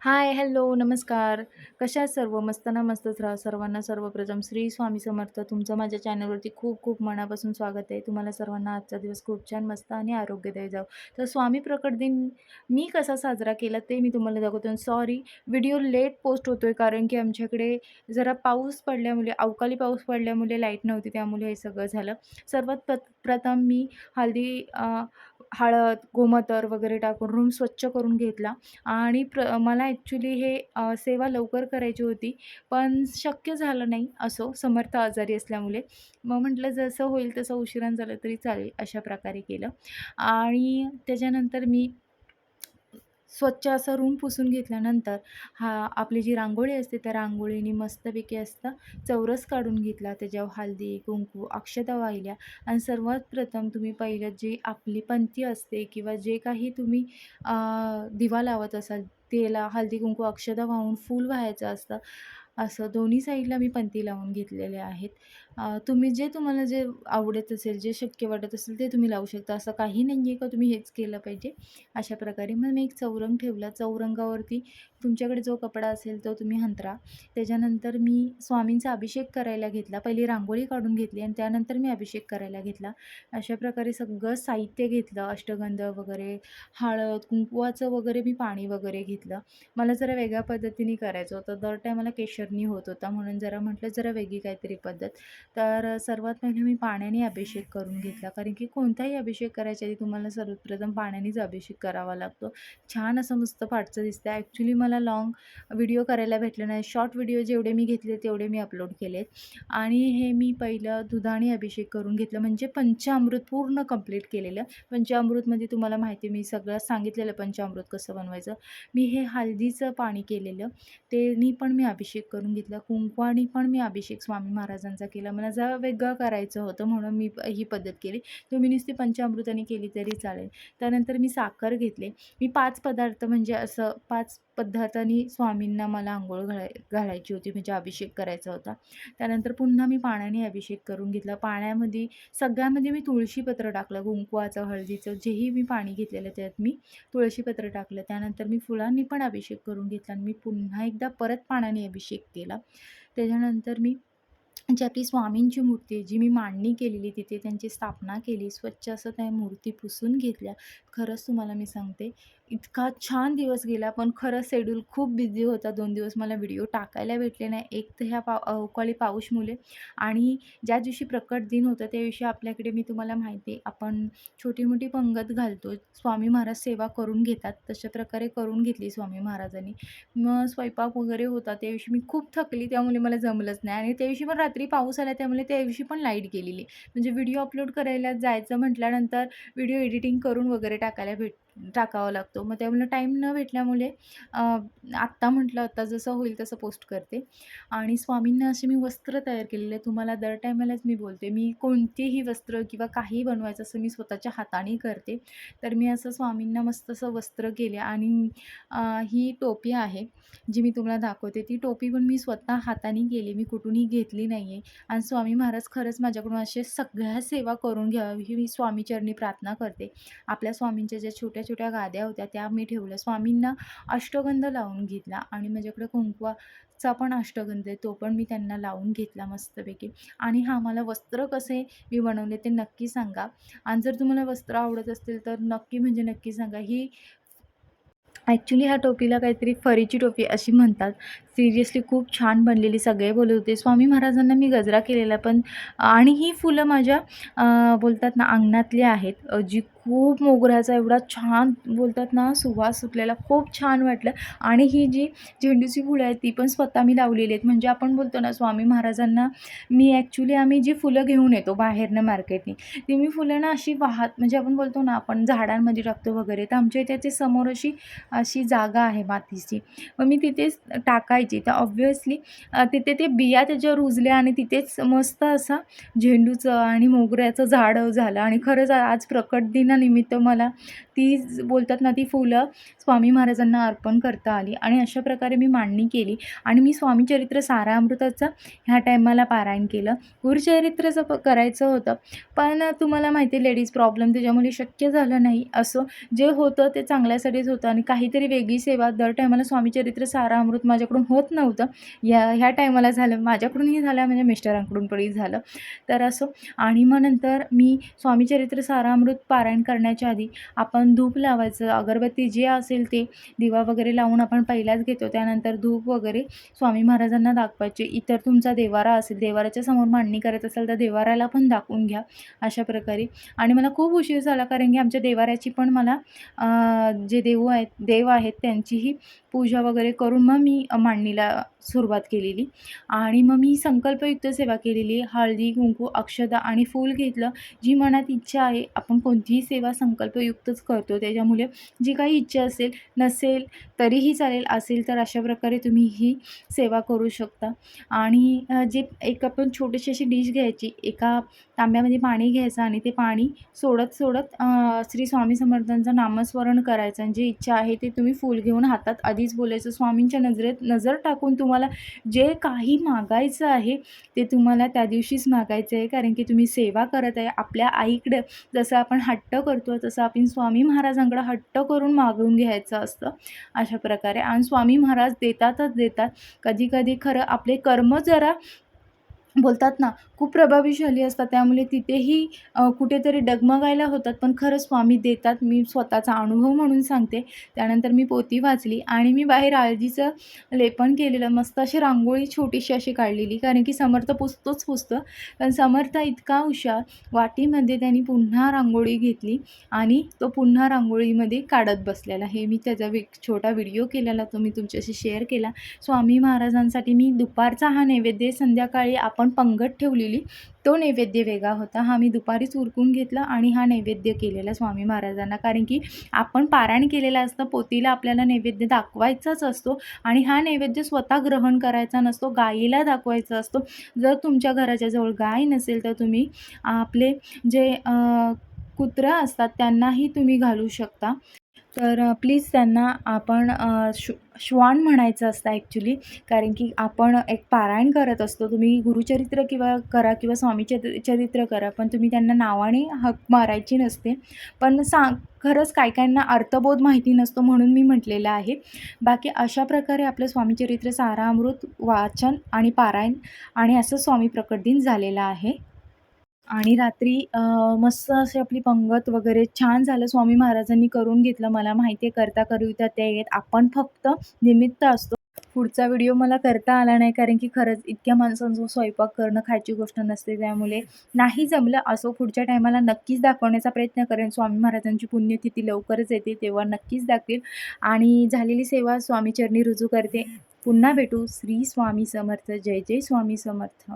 हाय, hello, नमस्कार. कशा सर्व? मस्त ना मस्तच राहा. सर्वांना सर्वप्रथम श्री स्वामी समर्थ. तुमचं माझ्या चॅनलवरती खूप खूप मनापासून स्वागत आहे. तुम्हाला सर्वांना आजचा दिवस खूप छान, मस्त आणि आरोग्यदायी जाऊ तर स्वामी प्रकट दिन मी कसा साजरा केला ते मी तुम्हाला दाखवतो सॉरी व्हिडिओ लेट पोस्ट होतो आहे कारण की आमच्याकडे जरा पाऊस पडल्यामुळे अवकाळी पाऊस पडल्यामुळे लाइट नव्हती त्यामुळे हे सगळं झालं. सर्वात प्रथम मी हळदी हळद, गोमूत्र वगैरे टाकून रूम स्वच्छ करून घेतला आणि प्र मला ॲक्च्युली हे सेवा लवकर करायची होती, पण शक्य झालं नाही. असो, समर्थ आजारी असल्यामुळे. मग म्हटलं जसं होईल तसं उशिरानं झालं तरी चालेल, अशा प्रकारे केलं आणि त्याच्यानंतर मी स्वच्छ असा रूम पुसून घेतल्यानंतर हा आपली जी रांगोळी असते त्या रांगोळीने मस्तपैकी असता चौरस काढून घेतला. त्याच्यावर हळदी, कुंकू, अक्षता वाहिल्या आणि सर्वात प्रथम तुम्ही पहिलं जी आपली पंथी असते किंवा जे काही तुम्ही दिवा लावत असाल, त्याला हळदी, कुंकू, अक्षदा वाहून फूल वाहायचं असतं. असं दोन्ही साईडला मी पंती लावून घेतलेले आहेत. तुम्ही जे तुम्हाला जे आवडत असेल, जे शक्य वाटत असेल ते तुम्ही लावू शकता. असं काही नाही आहे का तुम्ही हेच केलं पाहिजे, अशा प्रकारे. मग मी एक चौरंग ठेवला. चौरंगावरती तुमच्याकडे जो कपडा असेल तो तुम्ही हंतरा त्याच्यानंतर मी स्वामींचा अभिषेक करायला घेतला. पहिली रांगोळी काढून घेतली आणि त्यानंतर मी अभिषेक करायला घेतला. अशा प्रकारे सगळं साहित्य घेतलं. अष्टगंध वगैरे, हळद, कुंकवाचं वगैरे मी पाणी वगैरे घेतलं. मला जरा वेगळ्या पद्धतीने करायचं होतं. दर टायमाला केशरनी होत होता म्हणून जरा म्हटलं जरा वेगळी काहीतरी पद्धत. तर सर्वात पहिले मी पाण्याने अभिषेक करून घेतला. कारण की कोणताही अभिषेक करायच्या आधी तुम्हाला सर्वप्रथम पाण्यानेच अभिषेक करावा लागतो. छान असं मस्त फाटचं दिसतं. ॲक्च्युली मला लाँग व्हिडिओ करायला भेटलं नाही. शॉर्ट व्हिडिओ जेवढे मी घेतले तेवढे मी अपलोड केलेत आणि हे मी पहिलं दुधाने अभिषेक करून घेतलं म्हणजे पंचामृत पूर्ण कंप्लीट केलेलं. पंचामृतमध्ये तुम्हाला माहिती मी सगळं सांगितलेलं पंचामृत कसं बनवायचं. मी हे हळदीचं पाणी केलेलं, त्यानी पण मी अभिषेक करून घेतला. कुंकवाने पण मी अभिषेक स्वामी महाराजांचा केला. मला जरा वेगळं करायचं होतं म्हणून मी ही पद्धत केली. तुम्ही नुसती पंचामृताने केली तरी चालेल. त्यानंतर मी साखर घेतले मी पाच पदार्थ म्हणजे असं पाच पदार्थांनी स्वामींना मला आंघोळ घालाय घालायची होती म्हणजे अभिषेक करायचा होता. त्यानंतर पुन्हा मी पाण्याने अभिषेक करून घेतला. पाण्यामध्ये सगळ्यामध्ये मी तुळशीपत्र टाकलं. कुंकवाचं, हळदीचं जेही मी पाणी घेतलेलं त्यात मी तुळशीपत्र टाकलं. त्यानंतर मी फुलां पानांनी पण अभिषेक करून घेतला आणि मी पुन्हा एकदा परत पाण्याने अभिषेक केला. त्याच्यानंतर मी जी आपली स्वामींची मूर्ती आहे, जी मी मांडणी केलेली तिथे त्यांची स्थापना केली. स्वच्छ असं त्या मूर्ती पुसून घेतल्या. खरंच तुम्हाला मी सांगते, इतका छान दिवस गेला, पण खरं शेड्यूल खूप बिझी होता. दोन दिवस मला व्हिडिओ टाकायला भेटले नाही. एक तर ह्या पा अवकाळी पाऊसमुळे आणि ज्या दिवशी प्रकट दिन होतं त्या दिवशी आपल्याकडे मी तुम्हाला माहिती आहे, आपण छोटी-मोठी पंगत घालतो. स्वामी महाराज सेवा करून घेतात. तशा प्रकारे करून घेतली स्वामी महाराजांनी. मग स्वयंपाक वगैरे होता. त्या दिवशी मी खूप थकली त्यामुळे मला जमलंच नाही आणि त्या दिवशी पण रात्री पाऊस आला त्यामुळे त्या दिवशी पण लाइट गेलेली. म्हणजे व्हिडिओ अपलोड करायला जायचं म्हटल्यानंतर व्हिडिओ एडिटिंग करून वगैरे टाकायला भेट टाकावा लागतो. मग त्यामुळे टाईम न भेटल्यामुळे आत्ता म्हटलं आत्ता जसं होईल तसं पोस्ट करते आणि स्वामींना असे मी वस्त्र तयार केलेले आहे. तुम्हाला दर टायमालाच मी बोलते, मी कोणतेही वस्त्र किंवा काहीही बनवायचं असं मी स्वतःच्या हाताने करते. तर मी असं स्वामींना मस्त असं वस्त्र केले आणि ही टोपी आहे, जी मी तुम्हाला दाखवते. ती टोपी पण मी स्वतः हाताने केली. मी कुठूनही घेतली नाही आहे आणि स्वामी महाराज खरंच माझ्याकडून असे सगळ्या सेवा करून घ्यावी ही मी स्वामीचरणी प्रार्थना करते. आपल्या स्वामींच्या ज्या छोट्या-छोट्या गाद्या होत्या त्या मी ठेवल्या. स्वामींना अष्टगंध लावून घेतला आणि माझ्याकडे कुंकवाचा पण अष्टगंध आहे. तो पण मी त्यांना लावून घेतला मस्तपैकी आणि हा मला वस्त्र कसे मी बनवले ते नक्की सांगा आणि जर तुम्हाला वस्त्र आवडत असतील तर नक्की म्हणजे नक्की सांगा. ही ॲक्च्युली ह्या टोपीला काहीतरी फरीची टोपी अशी म्हणतात. सिरियसली खूप छान बनलेली. सगळे बोलत होते. स्वामी महाराजांना मी गजरा केलेला पण आणि ही फुलं माझ्या बोलतात ना अंगणातली आहेत. जी खूप मोगऱ्याचा एवढा छान बोलतात ना सुवास सुटलेला खूप छान वाटलं आणि ही जी झेंडूची फुलं आहेत ती पण स्वतः मी लावलेली आहेत. म्हणजे आपण बोलतो ना स्वामी महाराजांना मी ॲक्च्युली आम्ही जी फुलं घेऊन येतो बाहेरनं मार्केटनी, ती मी फुलं ना अशी वाहत म्हणजे आपण बोलतो ना आपण झाडांमध्ये टाकतो वगैरे, तर आमच्या इथे समोर अशी अशी जागा आहे मातीची. मग मी तिथेच टाकायची पाहिजे. तर ऑब्व्हियसली तिथे ते बिया त्याच्यावर रुजल्या आणि तिथेच मस्त असा झेंडूचं आणि मोगऱ्याचं झाड झालं. आणि खरंच आज प्रकट दिनानिमित्त मला ती बोलतात ना ती फुलं स्वामी महाराजांना अर्पण करता आली. आणि अशा प्रकारे मी मांडणी केली. आणि मी स्वामीचरित्र सारा सारामृताचं ह्या टायमाला पारायण केलं. गुरुचरित्रचं प करायचं होतं. पण तुम्हाला माहिती आहे लेडीज प्रॉब्लेम त्याच्यामुळे शक्य झालं नाही. असं जे होतं ते चांगल्यासाठीच होतं. आणि काहीतरी वेगळी सेवा दर टायमाला स्वामीचरित्र सारामृत माझ्याकडून होत नव्हतं. या ह्या टायमाला झालं माझ्याकडूनही झालं म्हणजे मिस्टरांकडून पणही झालं. तर असं आणि मग नंतर मी स्वामीचरित्र सारामृत पारायण करण्याच्या आधी आपण धूप लावायचं. अगरबत्ती जे असेल ते दिवा वगैरे लावून आपण पहिलाच घेतो. त्यानंतर धूप वगैरे स्वामी महाराजांना दाखवायचे. इतर तुमचा देवारा असेल देवाराच्या समोर मांडणी करत असेल तर देवाराला पण दाखवून घ्या अशा प्रकारे. आणि मला खूप उशीर झाला कारण की आमच्या देवाऱ्याची पण मला जे देव आहेत देव आहेत त्यांचीही पूजा वगैरे करून मग मी मांडणीला सुरुवात केलेली. आणि मग मी संकल्पयुक्त सेवा केलेली. हळदी कुंकू अक्षदा आणि फूल घेतलं. जी मनात इच्छा आहे आपण कोणतीही सेवा संकल्पयुक्तच करतो. त्याच्यामुळे जी काही इच्छा असेल नसेल तरीही चालेल. असेल तर अशा प्रकारे तुम्ही ही सेवा करू शकता. आणि जे एक आपण छोटीशी अशी डिश घ्यायची. एका तांब्यामध्ये पाणी घ्यायचं आणि ते पाणी सोडत सोडत श्री स्वामी समर्थांचं नामस्मरण करायचं. आणि जी इच्छा आहे ते तुम्ही फूल घेऊन हातात आधीच बोलायचं. स्वामींच्या नजरेत नजर टाकून तुम्हाला जे काही मागायचं आहे ते तुम्हाला त्या दिवशीच मागायचं आहे. कारण की तुम्ही सेवा करत आहे. आपल्या आईकडे जसं आपण हट्ट करतो तसं आपण स्वामी महाराजांकडे हट्ट करून मागून घ्यायचं असतं. अशा प्रकारे. आणि स्वामी महाराज देतातच देतात. कधी कधी खरं आपले कर्म जरा बोलतात ना खूप प्रभावीशाली असतात. त्यामुळे तिथेही कुठेतरी डगमगायला होतात. पण खरं स्वामी देतात. मी स्वतःचा अनुभव म्हणून सांगते. त्यानंतर मी पोती वाचली आणि मी बाहेर आळजीचं लेपन केलेलं मस्त अशी रांगोळी छोटीशी अशी काढलेली. कारण की समर्थ पुसतोच पुसतं पण समर्थ इतका हुशार. वाटीमध्ये त्यांनी पुन्हा रांगोळी घेतली आणि तो पुन्हा रांगोळीमध्ये काढत बसलेला. हे मी त्याचा एक छोटा व्हिडिओ केलेला. तो मी तुमच्याशी शेअर केला. स्वामी महाराजांसाठी मी दुपारचा हा नैवेद्य संध्याकाळी आपण आपण पंगत ठेवलेली तो नैवेद्य वेगळा होता. हा मी दुपारीच उरकून घेतला आणि हा नैवेद्य केलेला स्वामी महाराजांना. कारण की आपण पारायण केलेलं असतं पोतीला आपल्याला नैवेद्य दाखवायचाच असतो आणि हा नैवेद्य स्वतः ग्रहण करायचा नसतो गाईला दाखवायचा असतो. जर तुमच्या घराच्या जवळ गाय नसेल तर तुम्ही आपले जे कुत्रं असतात त्यांनाही तुम्ही घालू शकता. तर प्लीज त्यांना आपण शु श्व श्वान म्हणायचं असतं ॲक्च्युली कारण की आपण एक पारायण करत असतो. तुम्ही गुरुचरित्र किंवा करा किंवा स्वामी चरि चरित्र करा पण तुम्ही त्यांना नावाने हक मारायची नसते. पण सांग खरंच काय काहींना अर्थबोध माहिती नसतो म्हणून मी म्हटलेलं आहे. बाकी अशा प्रकारे आपलं स्वामीचरित्र सारामृत वाचन आणि पारायण आणि असं स्वामी प्रकट दिन झालेलं आहे. आणि रात्री मस्त अशी आपली पंगत वगैरे छान झालं. स्वामी महाराजांनी करून घेतलं मला. माहिती आहे करता करूता ते येत आपण फक्त निमित्त असतो. पुढचा व्हिडिओ मला करता आला नाही कारण की खरंच इतक्या माणसांचा स्वयंपाक करणं खायची गोष्ट नसते त्यामुळे. नाही जमलं असो पुढच्या टायमाला नक्कीच दाखवण्याचा प्रयत्न करेन. स्वामी महाराजांची पुण्यतिथी लवकरच येते तेव्हा नक्कीच दाखवेल. आणि झालेली सेवा स्वामीचरणी रुजू करते. पुन्हा भेटू. श्री स्वामी समर्थ. जय जय स्वामी समर्थ.